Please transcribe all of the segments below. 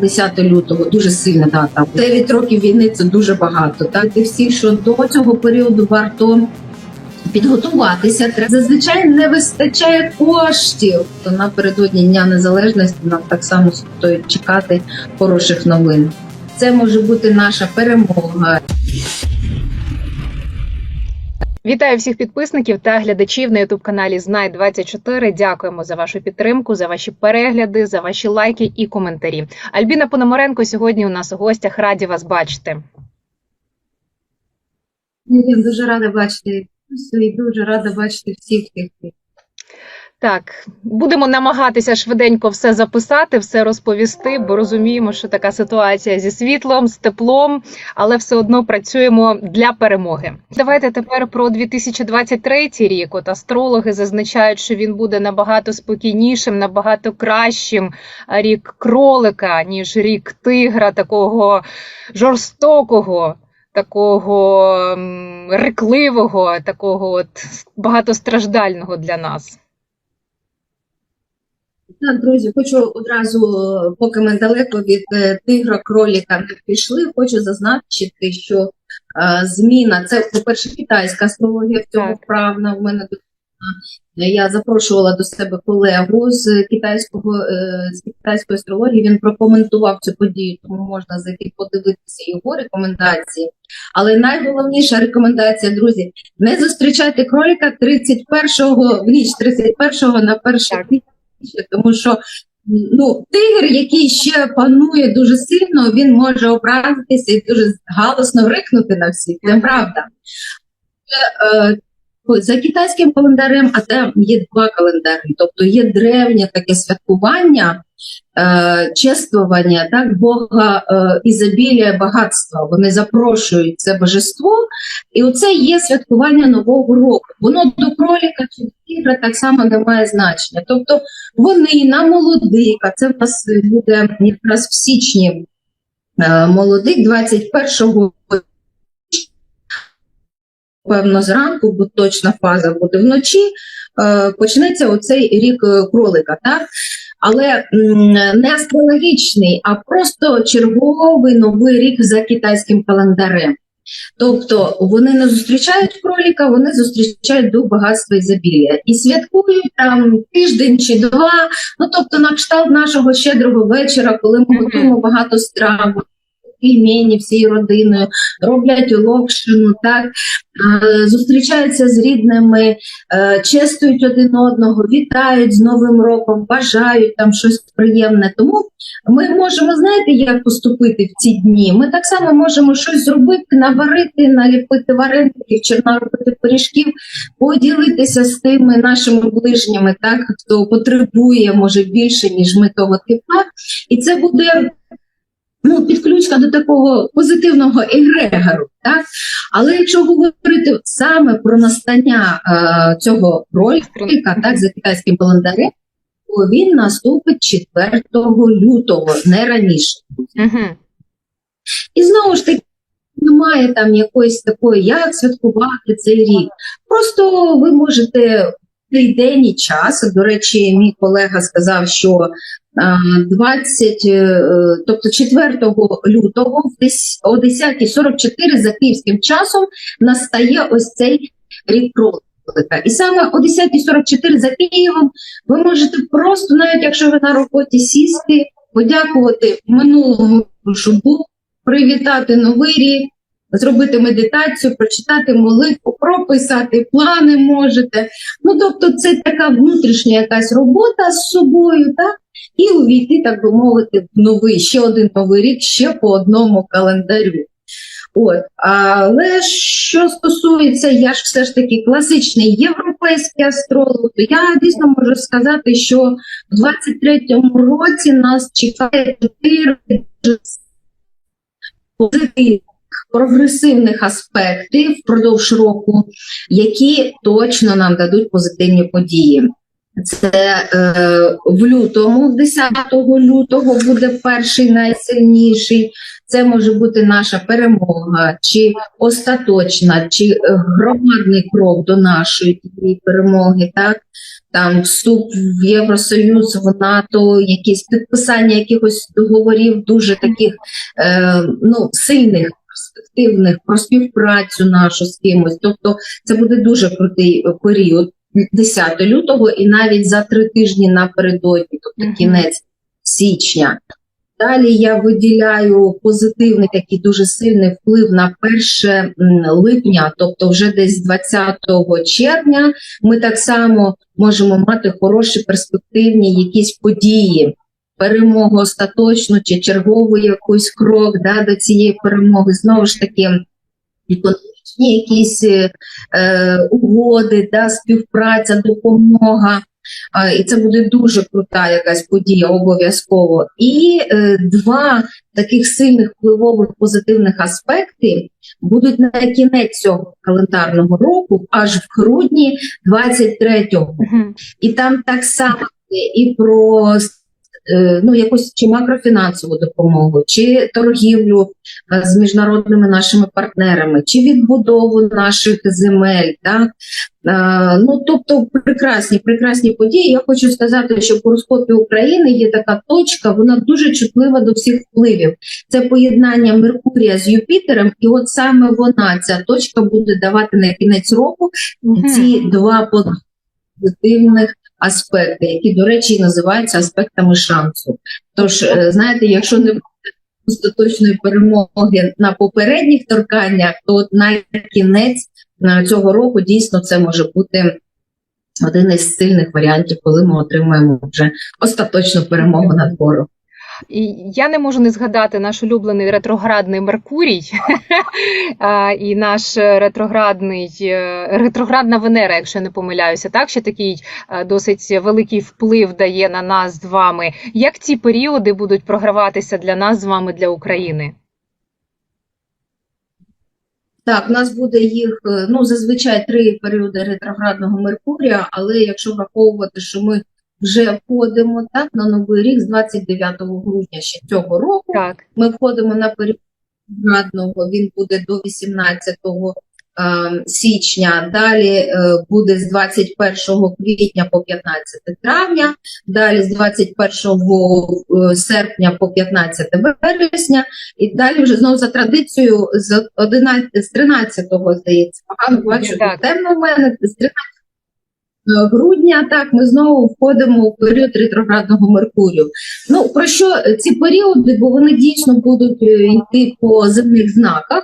10 лютого дуже сильна дата. 9 років війни це дуже багато. Так і всі, що до цього періоду варто підготуватися. Зазвичай не вистачає коштів. То напередодні Дня Незалежності нам так само стоїть чекати хороших новин. Це може бути наша перемога. Вітаю всіх підписників та глядачів на youtube каналі Знай 24 Дякуємо за вашу підтримку, за ваші перегляди, за ваші лайки і коментарі. Альбіна Пономаренко сьогодні у нас у гостях. Раді вас бачити. Я дуже рада бачити і дуже рада бачити всіх тих. Так, будемо намагатися швиденько все записати, все розповісти, бо розуміємо, що така ситуація зі світлом, з теплом, але все одно працюємо для перемоги. Давайте тепер про 2023 рік. От астрологи зазначають, що він буде набагато спокійнішим, набагато кращим. Рік кролика, ніж рік тигра, такого жорстокого. Такого рекливого, такого от багатостраждального для нас. Так, друзі, хочу одразу, поки ми далеко від е, тигра, кроліка не пішли, хочу зазначити, що е, зміна це, по-перше, китайська астрологія в цьому вправна. В мене е, я запрошувала до себе колегу з китайського е, з китайської астрології. Він прокоментував цю подію, тому можна зайти подивитися його рекомендації. Але найголовніша рекомендація, друзі, не зустрічайте кроліка 31-го, в ніч 31-го на 1 Так. квітня, тому що ну, тигр, який ще панує дуже сильно, він може образитися і дуже галосно рикнути на всіх. Це правда. Е, За китайським календарем, а там є два календари, тобто є древнє таке святкування, е, чествування так, Бога е, ізобілія багатства. Вони запрошують це божество, і оце є святкування Нового року. Воно до кроліка чи до тигра так само не має значення. Тобто вони на молодика, це в нас буде якраз в січні е, молодик 21-го певно зранку, бо точна фаза буде вночі, е, почнеться оцей рік е, кролика, так? Але не астрологічний, а просто черговий новий рік за китайським календарем. Тобто вони не зустрічають кроліка, вони зустрічають дух багатства і забілля. І святкують там тиждень чи два, ну тобто на кшталт нашого щедрого вечора, коли ми готуємо багато страв, пельмені всією родиною, роблять локшину, так зустрічаються з рідними, е, чествують один одного, вітають з Новим роком, бажають там щось приємне. Тому ми можемо, знаєте, як поступити в ці дні. Ми так само можемо щось зробити, наварити, наліпити вареників, чи наробити пиріжків, поділитися з тими нашими ближніми, так хто потребує, може більше, ніж ми того тепла. І це буде. Ну, підключка до такого позитивного егрегору, так? Але якщо говорити саме про настання е, цього ролика, так, за китайським календарем, то він наступить 4 лютого, не раніше. Угу. І знову ж таки, немає там якоїсь такої, як святкувати цей рік. Просто ви можете цей день і час. До речі, мій колега сказав, що 20, е, тобто 4 лютого десь- о 10.44 за київським часом настає ось цей рік кролика. І саме о 10.44 за Києвом ви можете просто, навіть якщо ви на роботі сісти, подякувати минулому, що привітати новий рік, зробити медитацію, прочитати молитву, прописати плани можете. Ну, тобто, це така внутрішня якась робота з собою, так? І увійти, так би мовити, в новий, ще один новий рік, ще по одному календарю. От, але що стосується, я ж все ж таки класичний європейський астролог, то я дійсно можу сказати, що в 23-му році нас чекає чотири позитивних, прогресивних аспекти впродовж року, які точно нам дадуть позитивні події. Це е, в лютому, 10 лютого буде перший найсильніший. Це може бути наша перемога, чи остаточна, чи громадний крок до нашої перемоги, так? Там вступ в Євросоюз, в НАТО, якісь підписання якихось договорів дуже таких е, ну, сильних, перспективних про співпрацю нашу з кимось. Тобто це буде дуже крутий е, період. 10 лютого і навіть за три тижні напередодні, тобто кінець січня. Далі я виділяю позитивний такий дуже сильний вплив на 1 липня, тобто вже десь 20 червня, ми так само можемо мати хороші перспективні якісь події, перемогу остаточну чи черговий якийсь крок да, до цієї перемоги. Знову ж таки, якісь е, е, угоди, да, співпраця, допомога. І це буде дуже крута якась подія обов'язково. І е, два таких сильних впливових позитивних аспекти будуть на кінець цього календарного року, аж в грудні 23-го. Мгм. І там так само і про ну, якусь чи макрофінансову допомогу, чи торгівлю е, з міжнародними нашими партнерами, чи відбудову наших земель. Так? Е, Ну, тобто прекрасні, прекрасні події. Я хочу сказати, що в гороскопі України є така точка, вона дуже чутлива до всіх впливів. Це поєднання Меркурія з Юпітером, і от саме вона, ця точка, буде давати на кінець року ці два позитивних аспекти, які, до речі, називаються аспектами шансу. Тож, е, знаєте, якщо не буде остаточної перемоги на попередніх торканнях, то на кінець е, цього року дійсно це може бути один із сильних варіантів, коли ми отримаємо вже остаточну перемогу над ворогом. І я не можу не згадати наш улюблений ретроградний Меркурій і наш ретроградний е, ретроградна Венера, якщо я не помиляюся, так ще такий е, досить великий вплив дає на нас з вами. Як ці періоди будуть програватися для нас з вами для України? Так, у нас буде їх е, ну зазвичай три періоди ретроградного Меркурія, але якщо враховувати, що ми вже входимо так на новий рік з 29 грудня ще цього року, Так, ми входимо на період ретроградного, він буде до 18 е, січня, далі е, буде з 21 квітня по 15 травня, далі з 21 е, серпня по 15 вересня, і далі вже знову за традицією з 11, з 13-го, здається, погано бачу, темно в мене, з 13 грудня, так, ми знову входимо у період ретроградного Меркурію. Ну, про що ці періоди, бо вони дійсно будуть е, йти по земних знаках,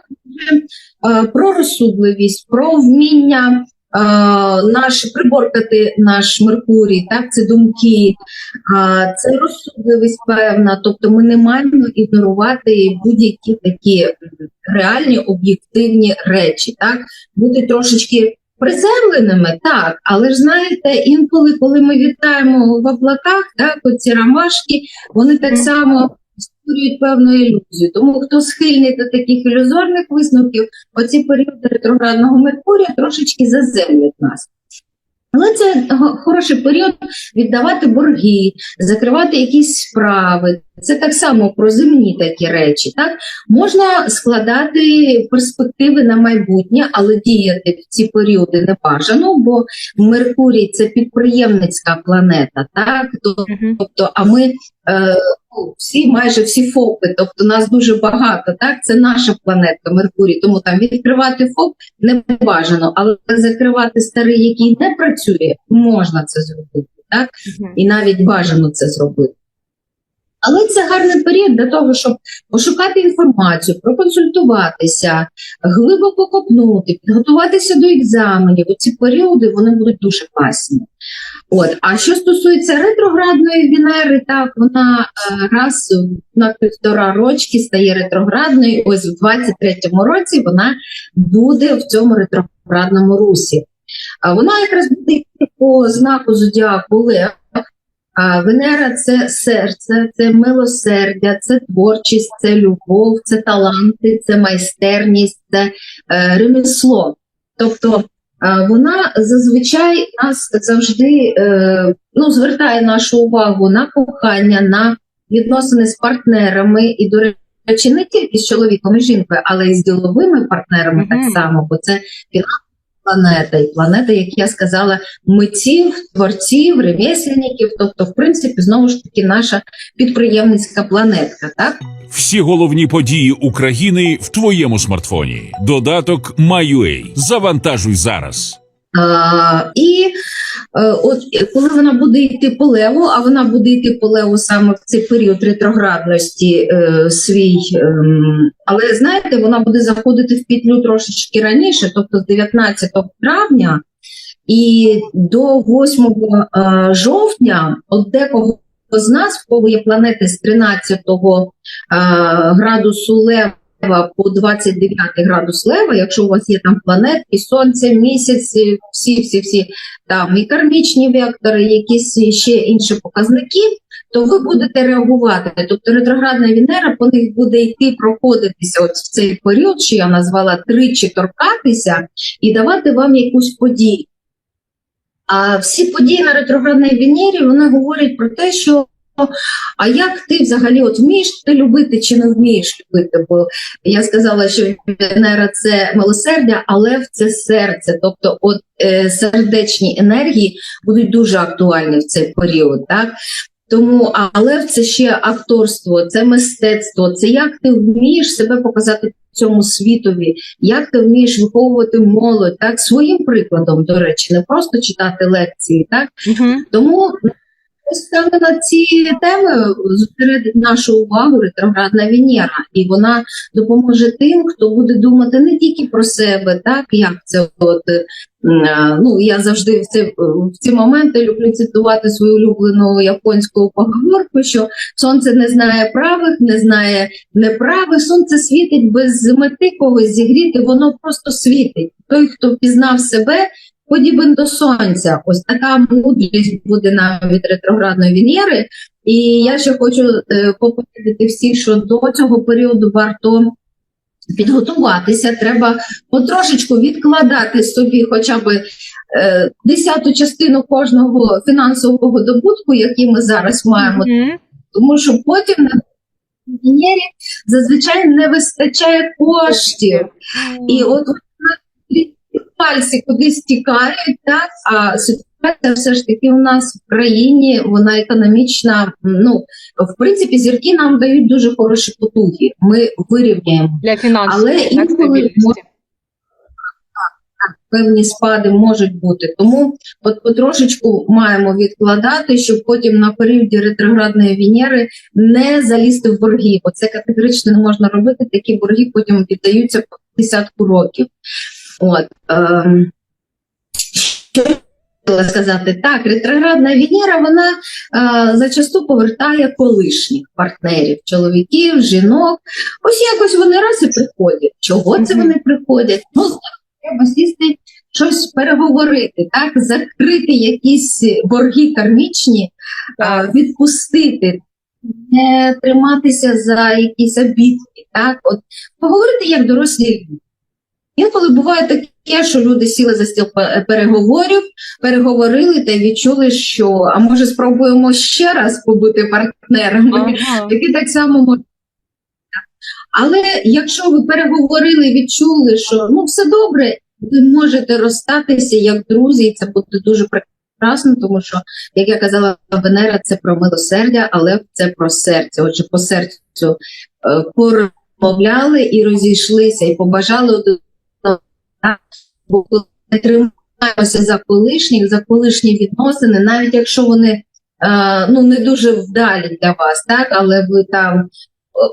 Е, про розсудливість, про вміння е, наш, приборкати наш Меркурій, так, це думки, а, це розсудливість певна, тобто ми не маємо ігнорувати будь-які такі реальні об'єктивні речі, так, бути трошечки приземленими, так, але ж знаєте, інколи, коли ми вітаємо в облаках, так, оці ромашки, вони так само створюють певну ілюзію. Тому хто схильний до таких ілюзорних висновків, оці періоди ретроградного Меркурія трошечки заземлять нас. Але це хороший період віддавати борги, закривати якісь справи. Це так само про земні такі речі. Так можна складати перспективи на майбутнє, але діяти в ці періоди не бажано, бо Меркурій це підприємницька планета. Так Тобто, а ми е, ну, всі, майже всі ФОПи, тобто нас дуже багато, так? Це наша планетка Меркурій, тому там відкривати ФОП не бажано, але закривати старий, який не працює, можна це зробити, так? І навіть бажано це зробити. Але це гарний період для того, щоб пошукати інформацію, проконсультуватися, глибоко копнути, підготуватися до екзаменів. Ці періоди вони будуть дуже класні. От, а що стосується ретроградної Венери, так вона е, раз на півтора рочки стає ретроградною. Ось в 23-му році вона буде в цьому ретроградному русі. А вона якраз буде по знаку зодіаку Лев. А Венера це серце, це милосердя, це творчість, це любов, це таланти, це майстерність, це е, ремесло. Тобто а, вона зазвичай нас завжди е, ну, звертає нашу увагу на кохання, на відносини з партнерами і, до речі, не тільки з чоловіком і жінкою, але й з діловими партнерами Мгм. так само, бо це фінансова планета, і планета, як я сказала, митців, творців, ремесельників, тобто, в принципі, знову ж таки, наша підприємницька планетка, так? Всі головні події України в твоєму смартфоні. Додаток MyUA. Завантажуй зараз. І е, от е, коли вона буде йти по леву, а вона буде йти по леву саме в цей період ретроградності е, свій, ем, але знаєте, вона буде заходити в петлю трошечки раніше, тобто з 19 травня і до 8 е, жовтня, от декого з нас, в кого є планети з 13 е, градусу лева по 29 градус лева, якщо у вас є там планетки, сонце, місяць, всі, всі, всі там і кармічні вектори, якісь ще інші показники, то ви будете реагувати. Тобто ретроградна Венера по них буде йти, проходитися от в цей період, що я назвала тричі торкатися, і давати вам якусь подію. А всі події на ретроградній Венері вони говорять про те, що а як ти взагалі от вмієш ти любити чи не вмієш любити? Бо я сказала, що Венера це милосердя, а лев це серце. Тобто, от е, сердечні енергії будуть дуже актуальні в цей період. Так? Тому а лев це ще акторство, це мистецтво, це як ти вмієш себе показати цьому світові, як ти вмієш виховувати молодь, так своїм прикладом, до речі, не просто читати лекції, так Угу. тому саме на ці теми зосередить нашу увагу ретроградна Венера, і вона допоможе тим, хто буде думати не тільки про себе, так як це от. е, Ну, я завжди в ці, в ці моменти люблю цитувати свою улюблену японську поговорку, що сонце не знає правих, не знає неправих, сонце світить без мети когось зігріти, воно просто світить. Той, хто пізнав себе, подібен до сонця. Ось така мудрість буде нам від ретроградної Венери. І я ще хочу е, попередити всіх, що до цього періоду варто підготуватися. Треба потрошечку відкладати собі хоча б е, десяту частину кожного фінансового добутку, який ми зараз маємо, тому що потім на Венері зазвичай не вистачає коштів. І от пальці кудись тікають, так а ситуація все ж таки у нас в країні вона економічна. Ну в принципі, зірки нам дають дуже хороші потуги. Ми вирівняємо Для фінансів, Але інколи певні спади можуть бути. Тому от потрошечку маємо відкладати, щоб потім на періоді ретроградної Венери не залізти в борги. Бо це категорично не можна робити. Такі борги потім віддаються по десятку років. От ем, що хотіла сказати, так, ретроградна Венера, вона е, зачасту повертає колишніх партнерів, чоловіків, жінок. Ось якось вони раз і приходять. Чого це вони приходять? Ну, треба сісти щось переговорити, так, закрити якісь борги кармічні, а, відпустити, не триматися за якісь обідки, так, от поговорити як дорослі люди. Інколи буває таке, що люди сіли за стіл переговорів, переговорили та відчули, що а може спробуємо ще раз побути партнерами. Ага. Таке так само може. Але якщо ви переговорили, відчули, що ну все добре, ви можете розстатися як друзі, і це буде дуже прекрасно, тому що, як я казала, Венера це про милосердя, але це про серце. Отже, по серцю е, порозмовляли і розійшлися, і побажали один. Так? Бо коли ми тримаємося за колишніх, за колишні відносини, навіть якщо вони е, ну не дуже вдалі для вас, так, але ви там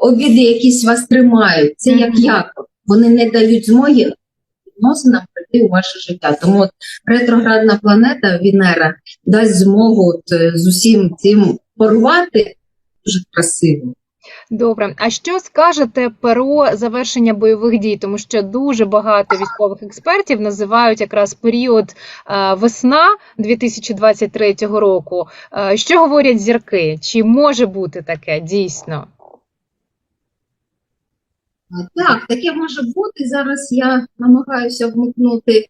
обіди якісь вас тримають. Це як якор. Вони не дають змоги відносинам прийти у ваше життя. Тому от ретроградна планета Венера дасть змогу от, е, з усім цим порвати дуже красиво. Добре. А що скажете про завершення бойових дій? Тому що дуже багато військових експертів називають якраз період е, весна 2023 року. Е, Що говорять зірки? Чи може бути таке дійсно? Так, таке може бути. Зараз я намагаюся вмикнути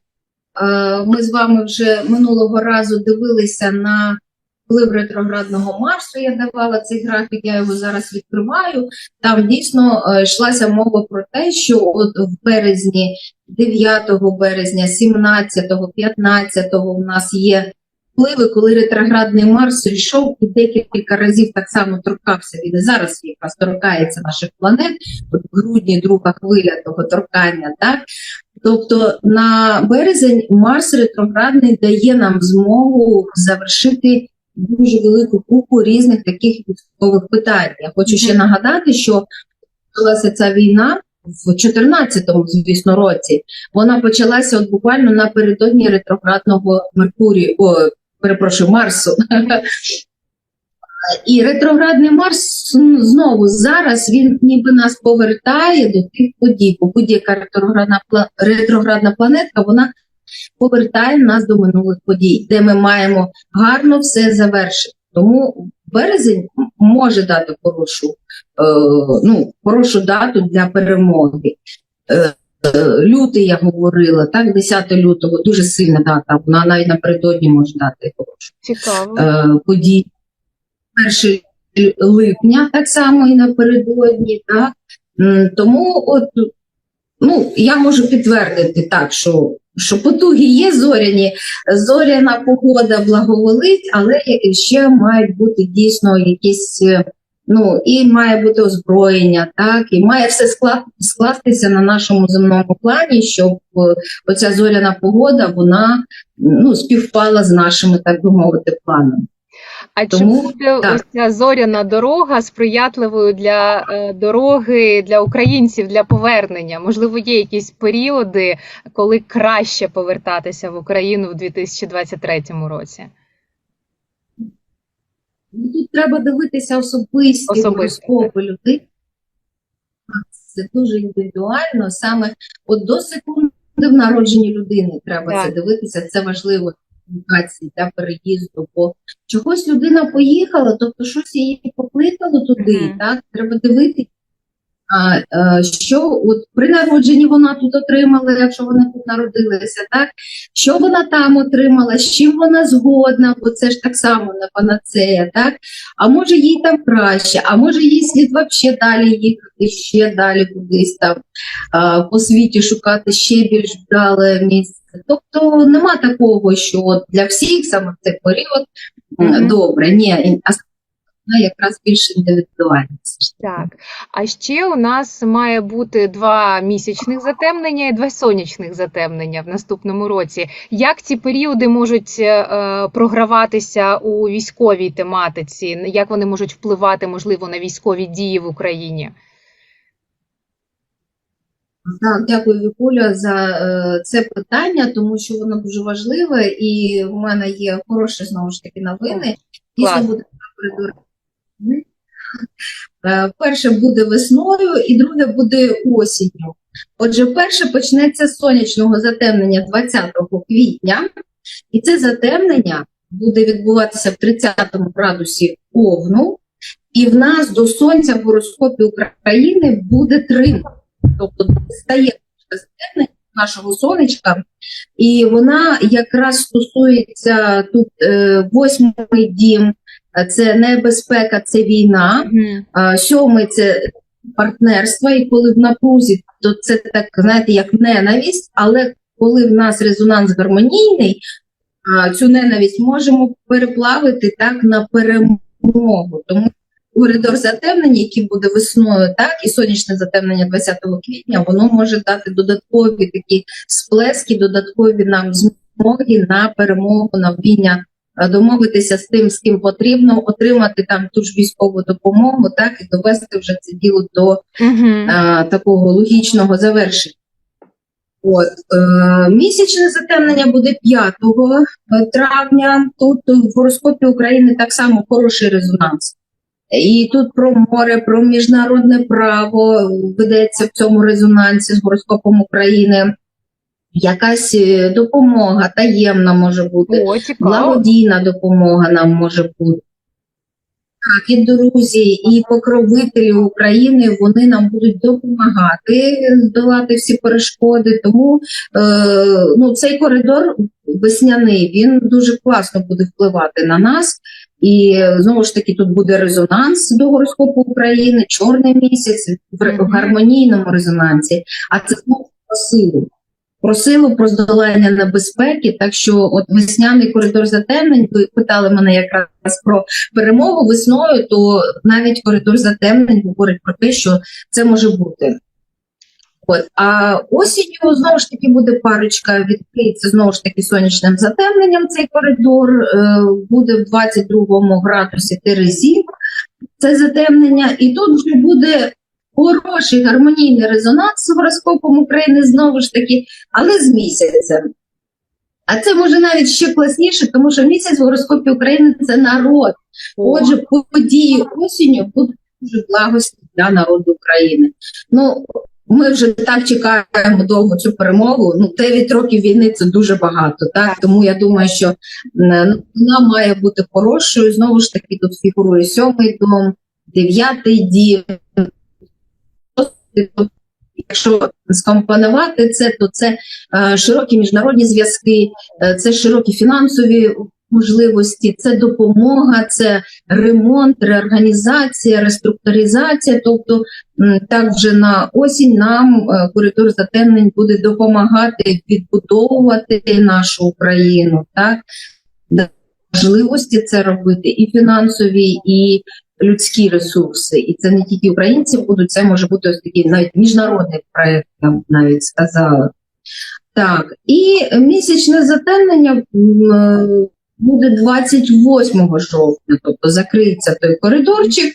Е, Ми з вами вже минулого разу дивилися на вплив ретроградного Марсу. Я давала цей графік, я його зараз відкриваю. Там дійсно е, йшлася мова про те, що от в березні, 9 березня, 17, 15 у нас є впливи, коли ретроградний Марс йшов і декілька разів так само торкався. Він зараз якраз торкається наших планет. От в грудні друга хвиля того торкання, так тобто на березень Марс ретроградний дає нам змогу завершити дуже велику купу різних таких військових питань. Я хочу ще нагадати, що почалася ця війна в 14-му, звісно, році. Вона почалася от буквально напередодні ретроградного Меркурію, о, перепрошую, Марсу. І ретроградний Марс знову зараз він ніби нас повертає до тих подій, бо будь-яка ретроградна, ретроградна планетка вона повертає нас до минулих подій, де ми маємо гарно все завершити. Тому березень може дати хорошу, е, ну, хорошу дату для перемоги. Е, е, Лютий я говорила, так, 10 лютого дуже сильна дата, вона навіть напередодні може дати хорошу Цікаво. е, 1 липня, так само і напередодні. Так? Тому от, ну, я можу підтвердити так, що, що потуги є зоряні, зоряна погода благоволить, але ще мають бути дійсно якісь. е, Ну, і має бути озброєння, так, і має все скластися на нашому земному плані, щоб е, оця зоряна погода вона ну, співпала з нашими, так би мовити, планами. А чи тому- буде так. ось ця зоряна дорога сприятливою для е, дороги для українців для повернення? Можливо, є якісь періоди, коли краще повертатися в Україну в 2023 році? Тут треба дивитися особисті гороскопи людей. Це дуже індивідуально. Саме от до секунди в народженні людини треба Так. це дивитися. Це важливо комунікації та переїзду. Бо чогось людина поїхала, тобто щось її покликало туди. Мгм. Так треба дивитися. А, е, що от при народженні вона тут отримала, якщо вона тут народилася, так що вона там отримала, з чим вона згодна, бо це ж так само не панацея, так? А може їй там краще, а може їй слід вообще далі їхати, ще далі кудись там а, по світі шукати ще більш вдале місце. Тобто нема такого, що для всіх саме в цей період м, Мгм. добре. Ні, вона якраз більш індивідуальна. Так. А ще у нас має бути два місячних затемнення і два сонячних затемнення в наступному році. Як ці періоди можуть е, програватися у військовій тематиці? Як вони можуть впливати, можливо, на військові дії в Україні? Так, дякую, Вікуля, за е, це питання, тому що воно дуже важливе, і в мене є хороші знову ж таки новини. Дійсно буде. Е, Перше буде весною, і друге буде осінню. Отже, перше почнеться з сонячного затемнення 20 квітня, і це затемнення буде відбуватися в 30 градусі Овну, і в нас до сонця в гороскопі України буде три. Тобто стає затемнення нашого сонечка, і вона якраз стосується тут е, восьмий дім, е, це небезпека, це війна. А, Сьомий це партнерство, і коли в напрузі, то це так, знаєте, як ненависть, але коли в нас резонанс гармонійний, цю ненависть можемо переплавити так на перемогу. Тому коридор затемнення, який буде весною, так, і сонячне затемнення 20 квітня, воно може дати додаткові такі сплески, додаткові нам змоги на перемогу, на вміння домовитися з тим, з ким потрібно, отримати там ту ж військову допомогу, так і довести вже це діло до Угу. е, такого логічного завершення. От, е, місячне затемнення буде 5 травня. Тут в гороскопі України так само хороший резонанс. І тут про море, про міжнародне право ведеться в цьому резонансі з гороскопом України. Якась е, допомога таємна може бути О, благодійна допомога нам може бути. Так, і друзі, і покровителі України вони нам будуть допомагати здолати всі перешкоди. Тому е, ну, цей коридор весняний він дуже класно буде впливати на нас. І знову ж таки тут буде резонанс до гороскопу України, чорний місяць в гармонійному резонансі. А це про силу. Про силу, про здолання небезпеки. Так що, от весняний коридор затемнень, ви питали мене якраз про перемогу весною, то навіть коридор затемнень говорить про те, що це може бути. От. А осінню знову ж таки буде парочка, відкриється знову ж таки сонячним затемненням цей коридор, е, буде в 22 градусі Терезів це затемнення, і тут вже буде хороший гармонійний резонанс з гороскопом України знову ж таки, але з місяцем. А це може навіть ще класніше, тому що місяць в гороскопі України це народ. Отже, події осінню будуть дуже благосні для народу України. Ну, ми вже так чекаємо довго цю перемогу. Ну, 9 років війни це дуже багато. Так? Тому я думаю, що вона має бути хорошою. Знову ж таки, тут фігурує сьомий дом, дев'ятий дім. Якщо скомпонувати це, то це е, широкі міжнародні зв'язки, е, це широкі фінансові можливості, це допомога, це ремонт, реорганізація, реструктуризація. Тобто, так вже на осінь нам е, коридор затемнень буде допомагати відбудовувати нашу Україну, так можливості це робити, і фінансові, і людські ресурси. І це не тільки українці будуть, це може бути ось такий навіть міжнародний проект, я б навіть сказала. Так, і місячне затемнення е, буде 28 жовтня, тобто закриється той коридорчик.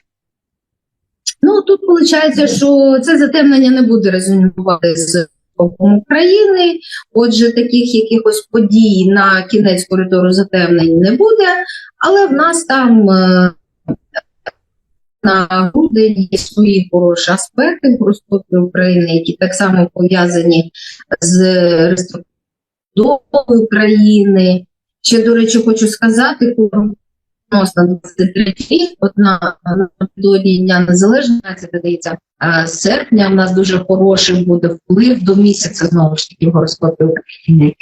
Ну, тут виходить, що це затемнення не буде резонувати з України. Отже, таких якихось подій на кінець коридору затемнень не буде, але в нас там е, на грудень є свої хороші аспекти гороскопі України, які так само пов'язані з реструктурою України. Ще, до речі, хочу сказати, відносно 23 рік, от на, напередодні Дня Незалежності, здається, е, серпня в нас дуже хороший буде вплив до місяця, знову ж таки, в гороскопі України.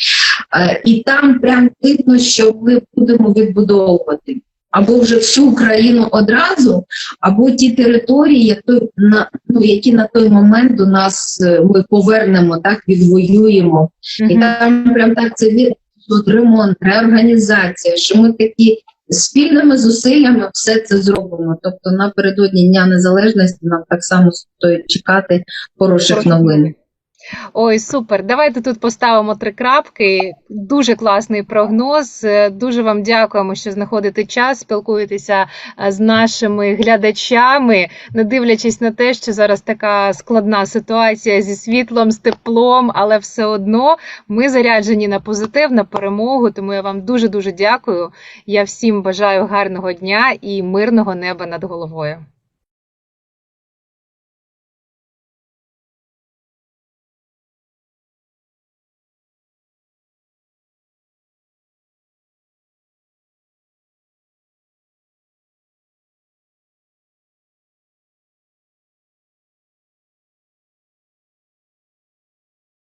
Е, І там прям видно, що ми будемо відбудовувати або вже всю Україну одразу, або ті території, які на, ну, на той момент до нас е, ми повернемо, так, відвоюємо. І там прям так це видно, ремонт, реорганізація, що ми такі спільними зусиллями все це зробимо. Тобто напередодні Дня Незалежності нам так само стоїть чекати хороших новин. Ой, супер. Давайте тут поставимо три крапки. Дуже класний прогноз. Дуже вам дякуємо, що знаходите час, спілкуєтеся е, з нашими глядачами, не дивлячись на те, що зараз така складна ситуація зі світлом, з теплом, але все одно ми заряджені на позитив, на перемогу. Тому я вам дуже дуже дякую. Я всім бажаю гарного дня і мирного неба над головою.